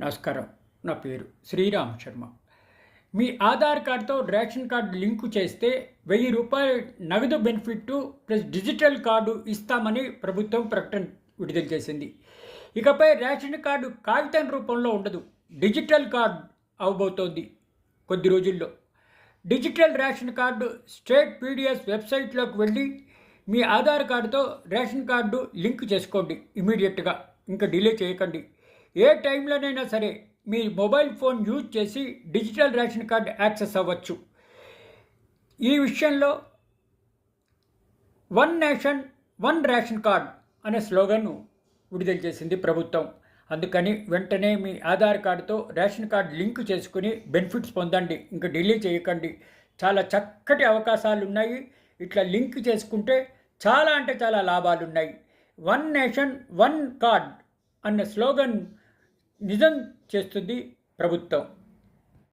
నమస్కారం. నా పేరు శ్రీరామ్ శర్మ మీ ఆధార్ కార్డుతో రేషన్ కార్డు లింకు చేస్తే వెయ్యి రూపాయల నగదు బెనిఫిట్ ప్లస్ డిజిటల్ కార్డు ఇస్తామని ప్రభుత్వం ప్రకటన విడుదల చేసింది. ఇకపై రేషన్ కార్డు కాగితం రూపంలో ఉండదు. డిజిటల్ కార్డు అవబోతోంది కొద్ది రోజుల్లో. Digital ration card state PDS వెబ్సైట్లోకి వెళ్ళి మీ ఆధార్ కార్డుతో రేషన్ కార్డు లింక్ చేసుకోండి ఇమీడియట్గా. ఇంకా డిలే చేయకండి. ఏ టైంలోనైనా సరే మీ మొబైల్ ఫోన్ యూజ్ చేసి డిజిటల్ రేషన్ కార్డు యాక్సెస్ అవ్వచ్చు. ఈ విషయంలో one nation one ration card అనే స్లోగన్ను విడుదల చేసింది ప్రభుత్వం. అందుకని వెంటనే మీ ఆధార్ కార్డుతో రేషన్ కార్డు లింక్ చేసుకుని బెనిఫిట్స్ పొందండి. ఇంకా డిలే చేయకండి. చాలా చక్కటి అవకాశాలు ఉన్నాయి ఇట్లా లింక్ చేసుకుంటే చాలా అంటే చాలా లాభాలు ఉన్నాయి వన్ నేషన్ వన్ కార్డ్ అన్న స్లోగన్ నిజం చేస్తుంది ప్రభుత్వం.